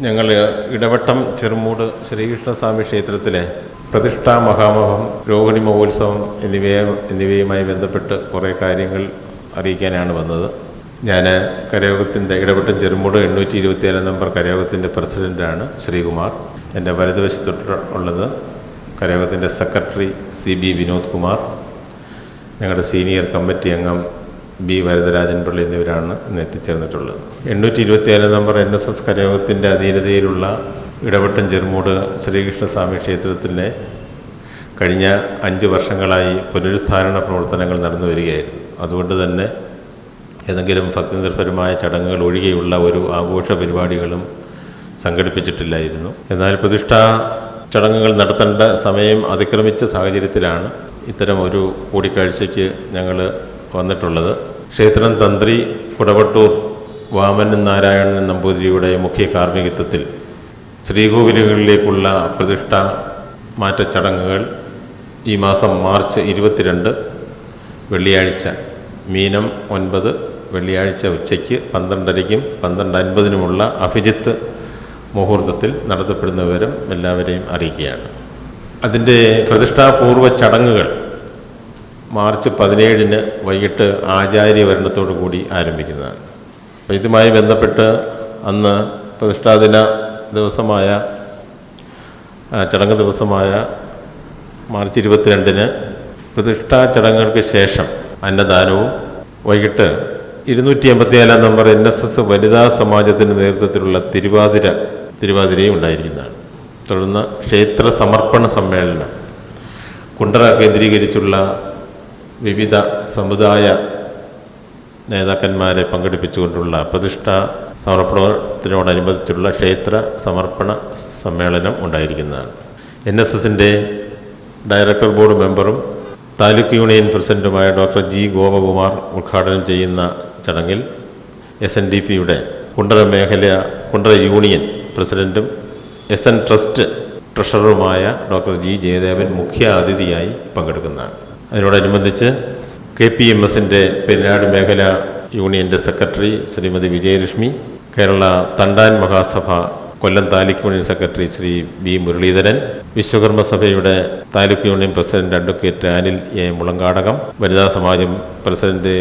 ഞങ്ങൾ ഇടവട്ടം ചെറുമൂട് ശ്രീകൃഷ്ണസ്വാമി ക്ഷേത്രത്തിലെ പ്രതിഷ്ഠാ മഹാമഹം രോഹിണി മഹോത്സവം എന്നിവയെ എന്നിവയുമായി ബന്ധപ്പെട്ട് കുറേ കാര്യങ്ങൾ അറിയിക്കാനാണ് വന്നത്. ഞാൻ കരയോഗത്തിന്റെ ഇടവട്ടം ചെറുമൂട് എണ്ണൂറ്റി ഇരുപത്തിയേഴ് നമ്പർ കരയോഗത്തിന്റെ പ്രസിഡന്റാണ് ശ്രീകുമാർ. എന്റെ വലതുവശത്തോട്ട് ഉള്ളത് കരയോഗത്തിന്റെ secretary C B Vinod Kumar. ഞങ്ങളുടെ സീനിയർ കമ്മിറ്റി അംഗം ബി വരദരാജൻ പിള്ള എന്നിവരാണ് ഇന്ന് എത്തിച്ചേർന്നിട്ടുള്ളത്. എണ്ണൂറ്റി ഇരുപത്തിയേഴ് നമ്പർ എൻ എസ് എസ് കരയോഗത്തിന്റെ അധീനതയിലുള്ള ഇടവട്ടം ചെറുമൂട് ശ്രീകൃഷ്ണസ്വാമി ക്ഷേത്രത്തിലെ കഴിഞ്ഞ അഞ്ച് വർഷങ്ങളായി പുനരുദ്ധാരണ പ്രവർത്തനങ്ങൾ നടന്നു വരികയായിരുന്നു. അതുകൊണ്ട് തന്നെ ഏതെങ്കിലും ഭക്തി നിർഭരമായ ചടങ്ങുകൾ ഒഴികെയുള്ള ഒരു ആഘോഷ പരിപാടികളും സംഘടിപ്പിച്ചിട്ടില്ലായിരുന്നു. എന്നാൽ പ്രതിഷ്ഠാ ചടങ്ങുകൾ നടത്തേണ്ട സമയം അതിക്രമിച്ച സാഹചര്യത്തിലാണ് ഇത്തരം ഒരു കൂടിക്കാഴ്ചയ്ക്ക് ഞങ്ങൾ വന്നിട്ടുള്ളത്. ക്ഷേത്രം തന്ത്രി കുടവട്ടൂർ വാമനൻ നാരായണൻ നമ്പൂതിരിയുടെ മുഖ്യ കാർമ്മികത്വത്തിൽ ശ്രീകോവിലുകളിലേക്കുള്ള പ്രതിഷ്ഠ മാറ്റ ചടങ്ങുകൾ ഈ മാസം മാർച്ച് ഇരുപത്തിരണ്ട് വെള്ളിയാഴ്ച മീനം ഒൻപത് വെള്ളിയാഴ്ച ഉച്ചയ്ക്ക് പന്ത്രണ്ടരയ്ക്കും പന്ത്രണ്ട് അൻപതിനുമുള്ള അഭിജിത്ത് മുഹൂർത്തത്തിൽ നടത്തപ്പെടുന്ന വിവരം എല്ലാവരെയും അറിയിക്കുകയാണ്. അതിന്റെ പ്രതിഷ്ഠാപൂർവ ചടങ്ങുകൾ മാർച്ച് പതിനേഴിന് വൈകിട്ട് ആചാര്യവരണത്തോടു കൂടി ആരംഭിക്കുന്നതാണ്. അപ്പോൾ ഇതുമായി ബന്ധപ്പെട്ട് അന്ന് പ്രതിഷ്ഠാദിന ദിവസമായ ചടങ്ങ് ദിവസമായ മാർച്ച് ഇരുപത്തിരണ്ടിന് പ്രതിഷ്ഠാ ചടങ്ങുകൾക്ക് ശേഷം അന്നദാനവും വൈകിട്ട് ഇരുന്നൂറ്റി എൺപത്തിനാലാം നമ്പർ എൻ എസ് എസ് വനിതാ സമാജത്തിന്റെ നേതൃത്വത്തിലുള്ള തിരുവാതിര തിരുവാതിരയും ഉണ്ടായിരിക്കുന്നതാണ്. തുടർന്ന് ക്ഷേത്ര സമർപ്പണ സമ്മേളനം കുണ്ടറ കേന്ദ്രീകരിച്ചുള്ള വിവിധ സമുദായ നേതാക്കന്മാരെ പങ്കെടുപ്പിച്ചുകൊണ്ടുള്ള പ്രതിഷ്ഠ സമർപ്പണത്തിനോടനുബന്ധിച്ചുള്ള ക്ഷേത്ര സമർപ്പണ സമ്മേളനം ഉണ്ടായിരിക്കുന്നതാണ്. എൻ എസ് എസിന്റെ ഡയറക്ടർ ബോർഡ് മെമ്പറും താലൂക്ക് യൂണിയൻ പ്രസിഡന്റുമായ ഡോക്ടർ ജി ഗോപകുമാർ ഉദ്ഘാടനം ചെയ്യുന്ന ചടങ്ങിൽ എസ് എൻ ഡി പിയുടെ കുണ്ടറ മേഖല കുണ്ടറ യൂണിയൻ പ്രസിഡന്റും എസ് എൻ ട്രസ്റ്റ് ട്രഷററുമായ ഡോക്ടർ ജി ജയദേവൻ മുഖ്യ അതിഥിയായി പങ്കെടുക്കുന്നതാണ്. അതിനോടനുബന്ധിച്ച് കെ പി എം എസിന്റെ പെരിനാട് മേഖല യൂണിയന്റെ secretary Shrimati Vijayalakshmi Kerala Thandan Mahasabha Kollam taluk union secretary Shri B Muralidharan Vishwakarma സഭയുടെ taluk union president advocate Anil A Mulankadakam വനിതാ സമാജം പ്രസിഡന്റ്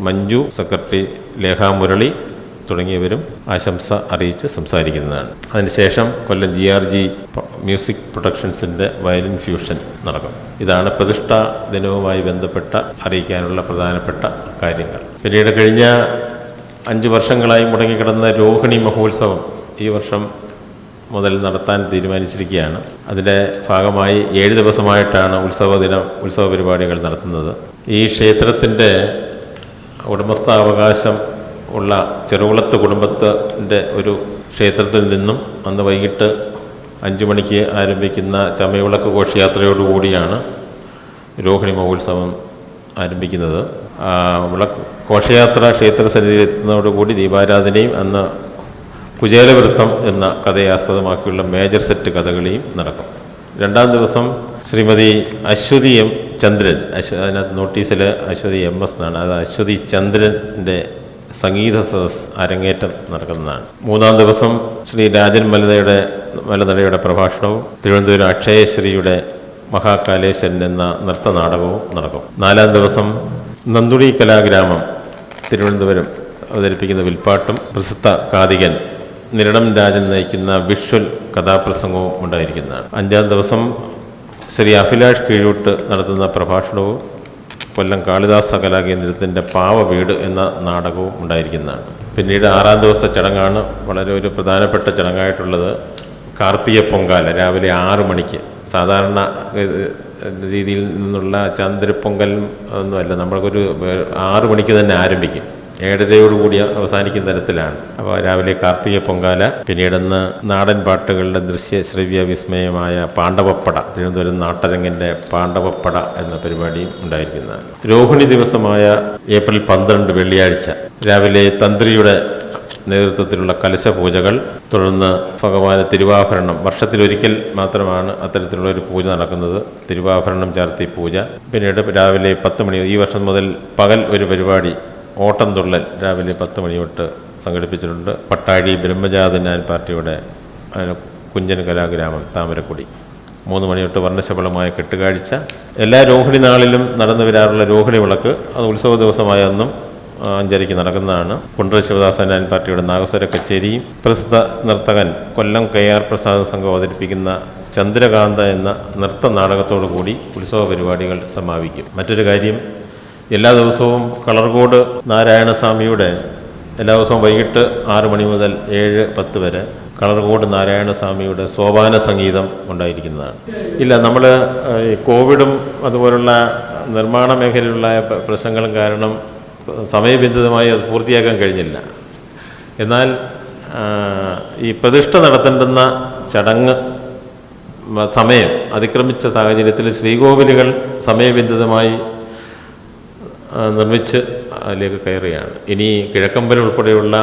മഞ്ജു സെക്രട്ടറി ലേഖാ മുരളി തുടങ്ങിയവരും ആശംസ അറിയിച്ച് സംസാരിക്കുന്നതാണ്. അതിനുശേഷം Kollam G R G music പ്രൊഡക്ഷൻസിന്റെ വയലിൻ ഫ്യൂഷൻ നടക്കും. ഇതാണ് പ്രതിഷ്ഠാ ദിനവുമായി ബന്ധപ്പെട്ട അറിയിക്കാനുള്ള പ്രധാനപ്പെട്ട കാര്യങ്ങൾ. പിന്നീട് കഴിഞ്ഞ അഞ്ച് വർഷങ്ങളായി മുടങ്ങിക്കിടന്ന രോഹിണി മഹോത്സവം ഈ വർഷം മുതൽ നടത്താൻ തീരുമാനിച്ചിരിക്കുകയാണ്. അതിന്റെ ഭാഗമായി ഏഴ് ദിവസമായിട്ടാണ് ഉത്സവ ദിനം ഉത്സവ പരിപാടികൾ നടത്തുന്നത്. ഈ ക്ഷേത്രത്തിന്റെ ഉടമസ്ഥാവകാശം ഉള്ള ചെറുകുളത്ത് കുടുംബത്തിന്റെ ഒരു ക്ഷേത്രത്തിൽ നിന്നും അന്ന് വൈകിട്ട് അഞ്ചു മണിക്ക് ആരംഭിക്കുന്ന ചമയവിളക്ക് ഘോഷയാത്രയോടുകൂടിയാണ് രോഹിണി മഹോത്സവം ആരംഭിക്കുന്നത്. വിളക്ക് ഘോഷയാത്ര ക്ഷേത്ര സന്നിധിയിലെത്തുന്നതോടുകൂടി ദീപാരാധനയും അന്ന് കുചേലവൃത്തം എന്ന കഥയെ ആസ്പദമാക്കിയുള്ള മേജർ സെറ്റ് കഥകളിയും നടക്കും. രണ്ടാം ദിവസം ശ്രീമതി അശ്വതി എം ചന്ദ്രൻ അശ്വ അതിനകത്ത് നോട്ടീസിൽ അശ്വതി എം എസ് എന്നാണ്. അത് അശ്വതി ചന്ദ്രന്റെ സംഗീത സദസ് അരങ്ങേറ്റം നടക്കുന്നതാണ്. മൂന്നാം ദിവസം ശ്രീ രാജൻ മലതയുടെ മലനടയുടെ പ്രഭാഷണവും തിരുവനന്തപുരം അക്ഷയശ്രീയുടെ മഹാകാലേശ്വരൻ എന്ന നൃത്തനാടകവും നടക്കും. നാലാം ദിവസം നന്ദുടി കലാഗ്രാമം തിരുവനന്തപുരം അവതരിപ്പിക്കുന്ന വിൽപ്പാട്ടും പ്രസിദ്ധ കാതികൻ നിരണം രാജൻ നയിക്കുന്ന വിഷ്വൽ കഥാപ്രസംഗവും ഉണ്ടായിരിക്കുന്നതാണ്. അഞ്ചാം ദിവസം ശ്രീ അഭിലാഷ് കീഴൂട്ട് നടത്തുന്ന പ്രഭാഷണവും കൊല്ലം കാളിദാസ കലാകേന്ദ്രത്തിന്റെ പാവ വീട് എന്ന നാടകവും ഉണ്ടായിരിക്കുന്നതാണ്. പിന്നീട് ആറാം ദിവസത്തെ ചടങ്ങാണ് വളരെ ഒരു പ്രധാനപ്പെട്ട ചടങ്ങായിട്ടുള്ളത്. കാർത്തിക പൊങ്കാല രാവിലെ ആറ് മണിക്ക്. സാധാരണ രീതിയിൽ നിന്നുള്ള ചന്ദ്രപ്പൊങ്കൽ ഒന്നുമല്ല. നമ്മൾക്കൊരു ആറ് മണിക്ക് തന്നെ ആരംഭിക്കും. ഏഴരയോടുകൂടി അവസാനിക്കുന്ന തരത്തിലാണ്. അപ്പോൾ രാവിലെ കാർത്തിക പൊങ്കാല പിന്നീടന്ന് നാടൻ പാട്ടുകളുടെ ദൃശ്യ ശ്രവ്യ വിസ്മയമായ പാണ്ഡവപ്പട തിരുവനന്തപുരം നാട്ടരങ്ങിന്റെ പാണ്ഡവപ്പട എന്ന പരിപാടിയും ഉണ്ടായിരിക്കുന്നതാണ്. രോഹിണി ദിവസമായ ഏപ്രിൽ പന്ത്രണ്ട് വെള്ളിയാഴ്ച രാവിലെ തന്ത്രിയുടെ നേതൃത്വത്തിലുള്ള കലശപൂജകൾ തുടർന്ന് ഭഗവാന് തിരുവാഭരണം. വർഷത്തിലൊരിക്കൽ മാത്രമാണ് അത്തരത്തിലുള്ള ഒരു പൂജ നടക്കുന്നത്. തിരുവാഭരണം ചാർത്തി പൂജ. പിന്നീട് രാവിലെ പത്ത് മണി ഈ വർഷം മുതൽ പകൽ ഒരു പരിപാടി ഓട്ടം തുള്ളൽ രാവിലെ പത്ത് മണി തൊട്ട് സംഘടിപ്പിച്ചിട്ടുണ്ട്. പട്ടാഴി ബ്രഹ്മജാതനാൻ പാർട്ടിയുടെ കുഞ്ചൻ കലാഗ്രാമം താമരക്കുടി. മൂന്ന് മണി തൊട്ട് വർണശബളമായ കെട്ടുകാഴ്ച. എല്ലാ രോഹിണി നാളിലും നടന്നു വരാറുള്ള രോഹിണി വിളക്ക് അത് ഉത്സവ ദിവസമായ അന്നും അഞ്ചരയ്ക്ക് നടക്കുന്നതാണ്. കുണ്ട്ര ശിവദാസനാൻ പാർട്ടിയുടെ നാഗസ്വര കച്ചേരിയും പ്രസിദ്ധ നർത്തകൻ കൊല്ലം കെ ആർ പ്രസാദ് സംഘം അവതരിപ്പിക്കുന്ന ചന്ദ്രകാന്ത എന്ന നൃത്ത നാടകത്തോടു കൂടി ഉത്സവ പരിപാടികൾ സമാപിക്കും. മറ്റൊരു കാര്യം എല്ലാ ദിവസവും കളർകോട് നാരായണസ്വാമിയുടെ എല്ലാ ദിവസവും വൈകിട്ട് ആറ് മണി മുതൽ ഏഴ് പത്ത് വരെ കളർകോട് നാരായണസ്വാമിയുടെ സോപാന സംഗീതം ഉണ്ടായിരിക്കുന്നതാണ്. ഇല്ല നമ്മൾ ഈ കോവിഡും അതുപോലുള്ള നിർമ്മാണ മേഖലയിലുള്ള പ്രശ്നങ്ങളും കാരണം സമയബന്ധിതമായി അത് പൂർത്തിയാക്കാൻ കഴിഞ്ഞില്ല. എന്നാൽ ഈ പ്രതിഷ്ഠ നടത്തേണ്ടുന്ന ചടങ്ങ് സമയം അതിക്രമിച്ച സാഹചര്യത്തിൽ ശ്രീകോവിലുകൾ സമയബന്ധിതമായി നിർമ്മിച്ച് അതിലേക്ക് കയറുകയാണ്. ഇനി കിഴക്കമ്പലം ഉൾപ്പെടെയുള്ള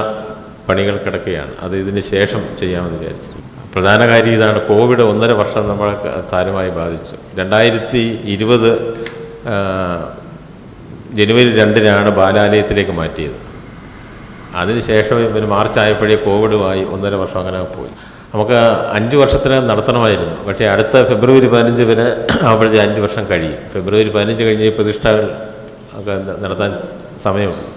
പണികൾ കിടക്കുകയാണ്. അത് ഇതിന് ശേഷം ചെയ്യാമെന്ന് വിചാരിച്ചു പ്രധാന കാര്യം ഇതാണ് കോവിഡ് ഒന്നര വർഷം നമ്മളെ സാരമായി ബാധിച്ചു. രണ്ടായിരത്തി ഇരുപത് ജനുവരി രണ്ടിനാണ് ബാലാലയത്തിലേക്ക് മാറ്റിയത്. അതിനുശേഷം പിന്നെ മാർച്ച് ആയപ്പോഴേ കോവിഡുമായി ഒന്നര വർഷം അങ്ങനെ പോയി. നമുക്ക് അഞ്ച് വർഷത്തിനകം നടത്തണമായിരുന്നു. പക്ഷേ അടുത്ത ഫെബ്രുവരി പതിനഞ്ച് വരെ ആവുമ്പോഴത്തെ അഞ്ച് വർഷം കഴിയും. ഫെബ്രുവരി പതിനഞ്ച് കഴിഞ്ഞ് പ്രതിഷ്ഠകൾ ഒക്കെ നടത്താൻ സമയമുണ്ട്.